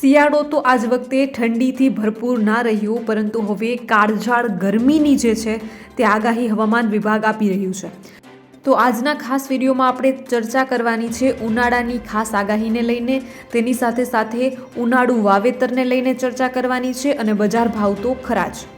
શિયાળો તો આજ વખતે ઠંડીથી ભરપૂર ના રહ્યો, પરંતુ હવે કાળઝાળ ગરમીની જે છે, તે આગાહી હવામાન વિભાગ આપી રહ્યું છે. તો આજના ખાસ વિડીયોમાં આપણે ચર્ચા કરવાની છે ઉનાળાની ખાસ આગાહીને લઈને. તેની સાથે સાથે ઉનાળુ વાવેતરને લઈને ચર્ચા કરવાની છે અને બજાર ભાવ તો ખરા જ.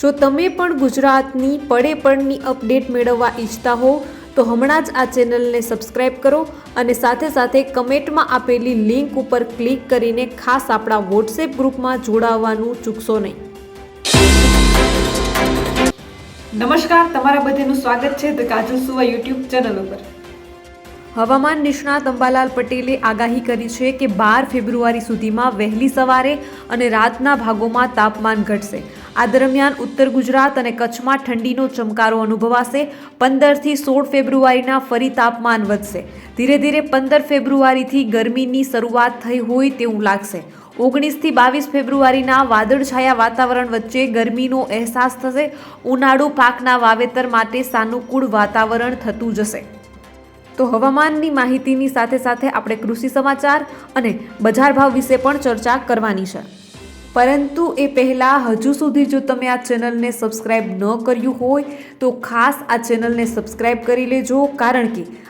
જો તમે પણ ગુજરાતની પડે પડની અપડેટ મેળવવા ઈચ્છતા હો તો હમણાં જ આ ચેનલને સબસ્ક્રાઇબ કરો અને સાથે સાથે કમેન્ટમાં આપેલી લિંક ઉપર ક્લિક કરીને ખાસ આપણા વોટ્સએપ ગ્રુપમાં જોડાવવાનું ચૂકશો નહીં. નમસ્કાર તમારા બધાનું સ્વાગત છે ધ કાજલ સુવા યુટ્યુબ ચેનલ ઉપર. હવામાન નિષ્ણાત અંબાલાલ પટેલે આગાહી કરી છે કે બાર ફેબ્રુઆરી સુધીમાં વહેલી સવારે અને રાતના ભાગોમાં તાપમાન ઘટશે. આ દરમિયાન ઉત્તર ગુજરાત અને કચ્છમાં ઠંડીનો ચમકારો અનુભવાશે. પંદરથી સોળ ફેબ્રુઆરીના ફરી તાપમાન વધશે. ધીરે ધીરે પંદર ફેબ્રુઆરીથી ગરમીની શરૂઆત થઈ હોય તેવું લાગશે. ઓગણીસથી બાવીસ ફેબ્રુઆરીના વાદળછાયા વાતાવરણ વચ્ચે ગરમીનો અહેસાસ થશે. ઉનાળુ પાકના વાવેતર માટે સાનુકૂળ વાતાવરણ થતું જશે. તો હવામાનની માહિતીની સાથે સાથે આપણે કૃષિ સમાચાર અને બજાર ભાવ વિશે પણ ચર્ચા કરવાની છે. પરંતુ એ પહેલાં હજુ સુધી જો તમે આ ચેનલને સબસ્ક્રાઈબ ન કર્યું હોય, તો ખાસ આ ચેનલને સબસ્ક્રાઈબ કરી લેજો, કારણ કે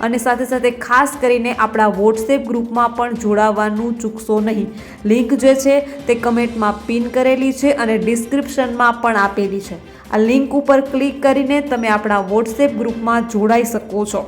અને સાથે સાથે ખાસ કરીને આપણા વોટ્સએપ ગ્રુપમાં પણ જોડાવાનું ચૂકશો નહીં. લિંક જે છે તે કમેન્ટમાં પિન કરેલી છે અને ડિસ્ક્રિપ્શનમાં પણ આપેલી છે. આ લિંક ઉપર ક્લિક કરીને તમે આપણા વોટ્સએપ ગ્રુપમાં જોડાઈ શકો છો.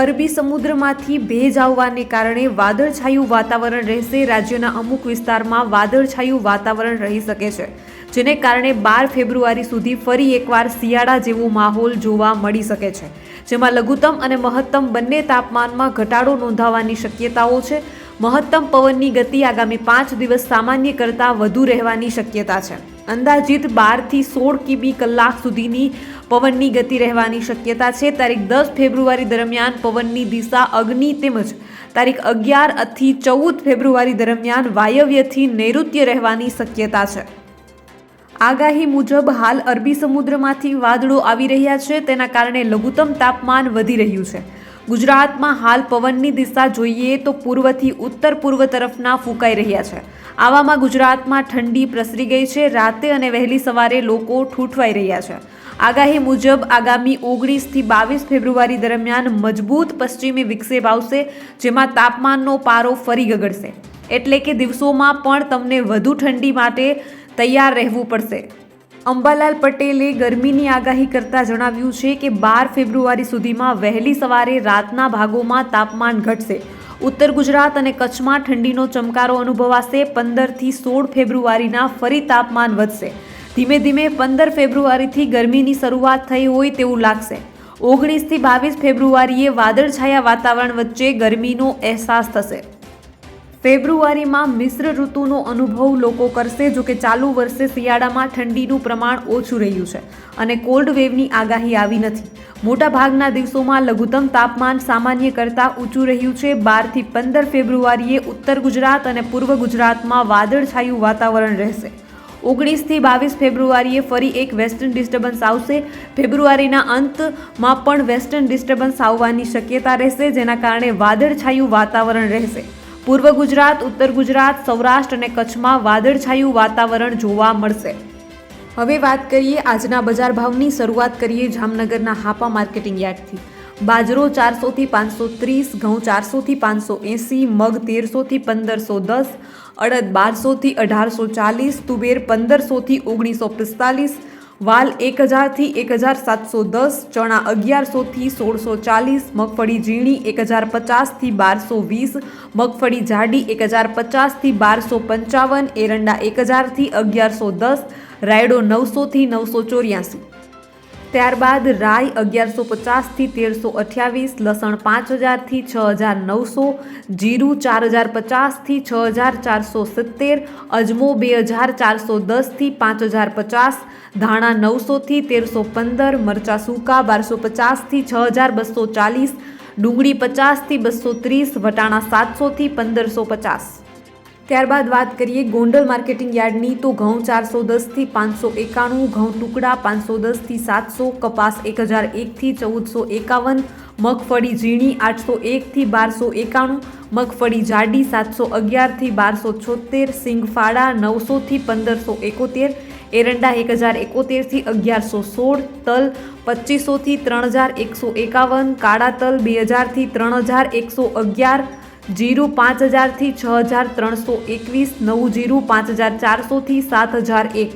અરબી સમુદ્રમાંથી ભેજ આવવાને કારણે વાદળછાયું વાતાવરણ રહેશે. રાજ્યના અમુક વિસ્તારમાં વાદળછાયું વાતાવરણ રહી શકે છે, જેને કારણે બાર ફેબ્રુઆરી સુધી ફરી એકવાર શિયાળા જેવો માહોલ જોવા મળી શકે છે. જેમાં લઘુત્તમ અને મહત્તમ બંને તાપમાનમાં ઘટાડો નોંધાવાની શક્યતાઓ છે. મહત્તમ પવનની ગતિ આગામી પાંચ દિવસ સામાન્ય કરતાં વધુ રહેવાની શક્યતા છે. અંદાજિત બારથી સોળ કિમી કલાક સુધીની પવનની ગતિ રહેવાની શક્યતા છે. તારીખ દસ ફેબ્રુઆરી દરમિયાન પવનની દિશા અગ્નિ તેમજ તારીખ અગિયારથી ચૌદ ફેબ્રુઆરી દરમિયાન વાયવ્યથી નૈઋત્ય રહેવાની શક્યતા છે. આગાહી મુજબ હાલ અરબી સમુદ્રમાંથી વાદળો આવી રહ્યા છે. તેના કારણે લઘુત્તમ તાપમાન વધી રહ્યું છે. ગુજરાતમાં હાલ પવનની દિશા જોઈએ તો પૂર્વથી ઉત્તર પૂર્વ તરફના ફૂંકાઈ રહ્યા છે. આવામાં ગુજરાતમાં ઠંડી પ્રસરી ગઈ છે. રાતે અને વહેલી સવારે લોકો ઠૂંઠવાઈ રહ્યા છે. આગાહી મુજબ આગામી ઓગણીસથી બાવીસ ફેબ્રુઆરી દરમિયાન મજબૂત પશ્ચિમી વિક્ષેપ આવશે, જેમાં તાપમાનનો પારો ફરી ગગડશે. એટલે કે દિવસોમાં પણ તમને વધુ ઠંડી માટે તૈયાર રહેવું પડશે. અંબાલાલ પટેલે ગરમીની આગાહી કરતા જણાવ્યું છે કે બાર ફેબ્રુઆરી સુધીમાં વહેલી સવારે રાતના ભાગોમાં તાપમાન ઘટશે. ઉત્તર ગુજરાત અને કચ્છમાં ઠંડીનો ચમકારો અનુભવાશે. પંદરથી સોળ ફેબ્રુઆરીના ફરી તાપમાન વધશે. ધીમે ધીમે પંદર ફેબ્રુઆરીથી ગરમીની શરૂઆત થઈ હોય તેવું લાગશે. ઓગણીસથી બાવીસ ફેબ્રુઆરીએ વાદળછાયા વાતાવરણ વચ્ચે ગરમીનો અહેસાસ થશે. ફેબ્રુઆરીમાં મિશ્ર ઋતુનો અનુભવ લોકો કરશે, જો કે ચાલુ વર્ષે શિયાળામાં ઠંડીનું પ્રમાણ ઓછું રહ્યું છે અને કોલ્ડ વેવની આગાહી આવી નથી. મોટાભાગના દિવસોમાં લઘુત્તમ તાપમાન સામાન્ય કરતાં ઊંચું રહ્યું છે. બારથી પંદર ફેબ્રુઆરીએ ઉત્તર ગુજરાત અને પૂર્વ ગુજરાતમાં વાદળછાયું વાતાવરણ રહેશે. ઓગણીસથી બાવીસ ફેબ્રુઆરીએ ફરી એક વેસ્ટર્ન ડિસ્ટર્બન્સ આવશે. ફેબ્રુઆરીના અંતમાં પણ વેસ્ટર્ન ડિસ્ટર્બન્સ આવવાની શક્યતા રહેશે, જેના કારણે વાદળછાયું વાતાવરણ રહેશે. પૂર્વ ગુજરાત, ઉત્તર ગુજરાત, સૌરાષ્ટ્ર અને કચ્છમાં વાદળછાયું વાતાવરણ જોવા મળશે. હવે વાત કરીએ આજના બજાર ભાવની. શરૂઆત કરીએ જામનગરના હાપા માર્કેટિંગ યાર્ડથી. બાજરો ચારસોથી પાંચસો ત્રીસ, ઘઉં ચારસોથી પાંચસો એંસી, મગ તેરસોથી પંદરસો દસ, અડદ બારસોથી અઢારસો ચાલીસ, તુવેર પંદરસોથી ઓગણીસો પિસ્તાલીસ વાલ એક હજારથી એક હજાર સાતસો દસ, ચણા અગિયારસોથી સોળસો ચાલીસ, મગફળી ઝીણી એક હજાર પચાસથી બારસો વીસ, મગફળી જાડી એક હજાર પચાસથી બારસો પંચાવન, એરંડા એક હજારથી અગિયારસો દસ, રાયડો નવસોથી નવસો ચોર્યાસી. ત્યારબાદ રાય અગિયારસો પચાસથી તેરસો અઠ્યાવીસ, લસણ પાંચ હજારથી છ હજાર નવસો, જીરું ચાર હજાર પચાસથી છ હજાર ચારસો સિત્તેર, અજમો બે હજાર ચારસો દસથી પાંચ હજાર પચાસ, ધાણા નવસોથી તેરસો પંદર, મરચાં સૂકા બારસો પચાસથી છ હજાર બસો ચાલીસ, ડુંગળી પચાસથી બસો ત્રીસ, વટાણા સાતસોથી પંદરસો પચાસ. ત્યારબાદ વાત કરીએ ગોંડલ માર્કેટિંગ યાર્ડની, તો ઘઉં ચારસો દસથી પાંચસો એકાણું, ઘઉં ટુકડા પાંચસો દસથી સાતસો, કપાસ એક હજાર એકથી ચૌદસો એકાવન, મગફળી ઝીણી આઠસો એકથી બારસો એકાણું, મગફળી જાડી સાતસો અગિયારથી બારસો છોતેર, સિંગફાળા નવસોથી પંદરસો એકોતેર, એરંડા એક હજાર એકોતેરથી અગિયારસો સોળ, તલ પચીસોથી ત્રણ હજાર એકસો એકાવન, કાળા તલ બે હજારથી ત્રણ હજાર એકસો અગિયાર જીરું પાંચ હજારથી છ હજાર ત્રણસો એકવીસ, નવું જીરું પાંચ હજાર ચારસોથી સાત હજાર એક.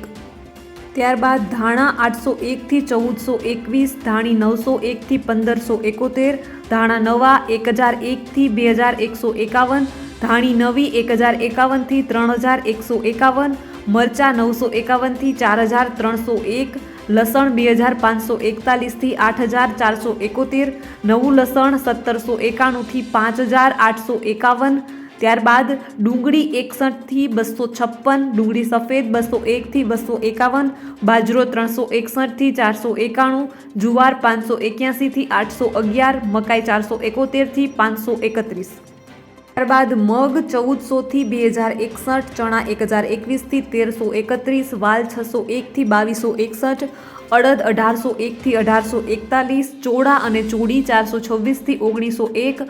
ત્યારબાદ ધાણા આઠસો એકથી ચૌદસો એકવીસ, ધાણી નવસો એકથી પંદરસો એકોતેર, ધાણા નવા એક હજાર એકથી બે હજાર એકસો એકાવન, ધાણી નવી એક હજાર એકાવનથી ત્રણ હજાર એકસો એકાવન, મરચાં નવસો એકાવનથી ચાર હજાર ત્રણસો એક લસણ બે હજાર પાંચસો એકતાલીસથી આઠ હજાર ચારસો એકોતેર, નવું લસણ સત્તરસો એકાણુંથી પાંચ હજાર આઠસો એકાવન, ત્યારબાદ ડુંગળી એકસઠથી બસો છપ્પન, ડુંગળી સફેદ બસો એકથી બસો એકાવન, બાજરો ત્રણસો એકસઠથી ચારસો એકાણું, જુવાર પાંચસો એક્યાસીથી આઠસો અગિયાર, મકાઈ ચારસો એકોતેરથી પાંચસો એકત્રીસ. ત્યારબાદ મગ ચૌદસોથી બે હજાર એકસઠ, ચણા એક હજાર એકવીસથી તેરસો એકત્રીસ, વાલ છસો એકથી બાવીસો એકસઠ અડદ અઢારસો એકથી અઢારસો એકતાલીસ ચોળા અને ચોડી ચારસો છવ્વીસથી ઓગણીસો એક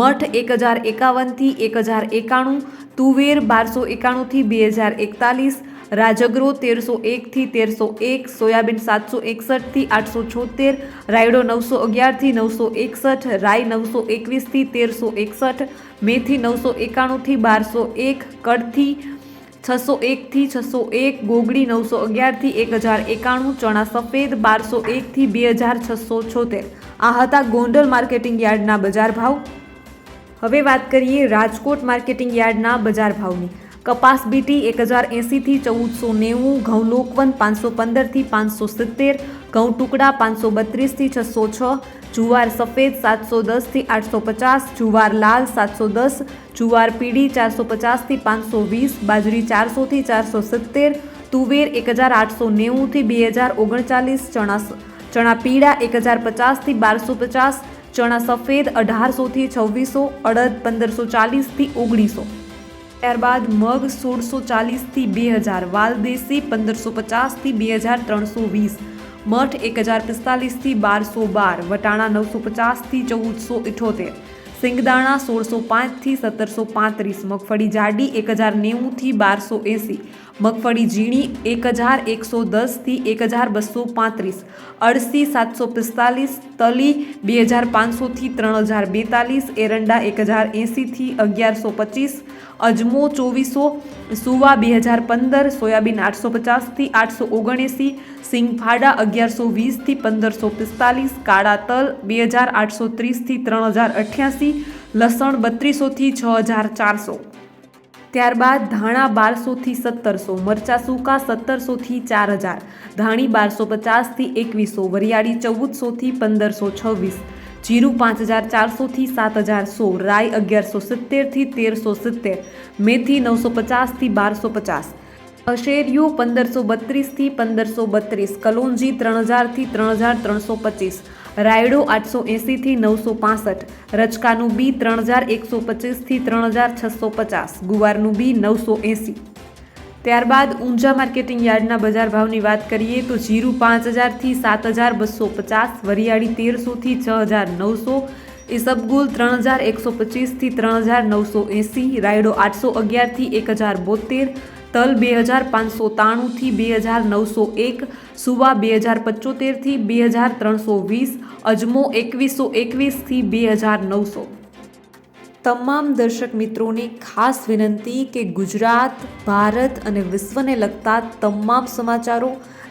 મઠ એક હજાર એકાવનથી એક હજાર એકાણું, તુવેર બારસો એકાણુંથી બે હજાર એકતાલીસ રાજગરો તેરસો એકથી તેરસો એક, સોયાબીન સાતસો એકસઠથી આઠસો છોતેર, રાયડો નવસો અગિયારથી નવસો એકસઠ રાય નવસો એકવીસથી તેરસો એકસઠ, મેથી નવસો એકાણુંથી બારસો એક કડથી છસો એકથી છસો એક, ગોગડી નવસો અગિયારથી એક હજાર એકાણું, ચણા સફેદ બારસો એકથી બે હજાર છસો છોતેર. આ હતા ગોંડલ માર્કેટિંગ યાર્ડના બજાર ભાવ. હવે વાત કરીએ રાજકોટ માર્કેટિંગ યાર્ડના બજાર ભાવની. કપાસ બીટી એક હજાર એંસીથી ચૌદસો નેવું, ઘઉં લોકવન પાંચસો પંદરથી પાંચસો સિત્તેર, ઘઉં ટુકડા પાંચસો બત્રીસથી છસો છ, જુવાર સફેદ સાતસો દસથી આઠસો પચાસ, જુવાર લાલ સાતસો દસ, જુવાર પીળી ચારસો પચાસથી પાંચસો વીસ, બાજરી ચારસોથી ચારસો સિત્તેર, તુવેર એક હજાર આઠસો નેવુંથી બે હજાર ઓગણચાલીસ, ચણા ચણા પીળા એક હજાર પચાસથી બારસો પચાસ, ચણા સફેદ અઢારસોથી છવ્વીસો, અડદ પંદરસો ચાલીસથી ઓગણીસો. ત્યારબાદ મગ સોળસો ચાલીસથી બે હજાર વાલદેસી પંદરસો પચાસથી બે હજાર ત્રણસો વીસ, મઠ એક હજાર પિસ્તાલીસથી બારસો બાર, વટાણા નવસો પચાસથી ચૌદસો ઇઠોતેર, સિંગદાણા સોળસો પાંચથી સત્તરસો પાંત્રીસ, મગફળી જાડી એક હજાર નેવુંથી બારસો એંસી મગફળી ઝીણી એક હજાર એકસો દસથી એક હજાર બસો પાંત્રીસ, અળસી સાતસો પિસ્તાલીસ, તલી બે હજાર પાંચસોથી ત્રણ હજાર બેતાલીસ, એરંડા એક હજાર એંસીથી અગિયારસો પચીસ, અજમો ચોવીસો, સુવા બે હજાર પંદર, સોયાબીન આઠસો પચાસથી આઠસો ઓગણએંસી, સિંગફાડા અગિયારસો વીસથી પંદરસો પિસ્તાલીસ, કાળા તલ બે હજાર આઠસો ત્રીસથી ત્રણ હજાર અઠ્યાસી, લસણ બત્રીસોથી છ હજાર ચારસો. ત્યારબાદ ધાણા બારસોથી સત્તરસો, મરચા સૂકા સત્તરસોથી ચાર હજાર, ધાણી બારસો પચાસથી એકવીસો, વરિયાળી ચૌદસોથી પંદરસો છવ્વીસ, જીરું પાંચ હજાર ચારસોથી સાત હજાર સો, રાઈ અગિયારસો સિત્તેરથી તેરસો સિત્તેર, મેથી નવસો પચાસથી બારસો પચાસ અશેરિયું પંદરસો બત્રીસથી પંદરસો બત્રીસ, કલોંજી ત્રણ હજારથી ત્રણ હજાર ત્રણસો પચીસ રાયડો આઠસો એંસીથી નવસો પાસઠ રચકાનું બી ત્રણ હજાર એકસો પચીસથી ત્રણ હજાર છસો પચાસ, ગુવારનું બી નવસો એંસી ત્યારબાદ ઊંઝા માર્કેટિંગ યાર્ડના બજાર ભાવની વાત કરીએ તો જીરું પાંચ હજારથી સાત હજાર બસો પચાસ, વરિયાળી તેરસોથી છ હજાર નવસો ઇસબગુલ ત્રણ હજાર એકસો પચીસથી ત્રણ હજાર નવસો એંસી રાયડો આઠસો અગિયારથી એક હજાર બોતેર તલ બે હજાર પાંચસો ત્રાણુંથી બે હજાર નવસો એક, સુવા બે હજાર પચોતેરથી બે હજાર ત્રણસો વીસ, અજમો એકવીસો એકવીસથી બે હજાર નવસો. તમામ દર્શક મિત્રોને ખાસ વિનંતી કે ગુજરાત, ભારત અને વિશ્વને લગતા તમામ સમાચારો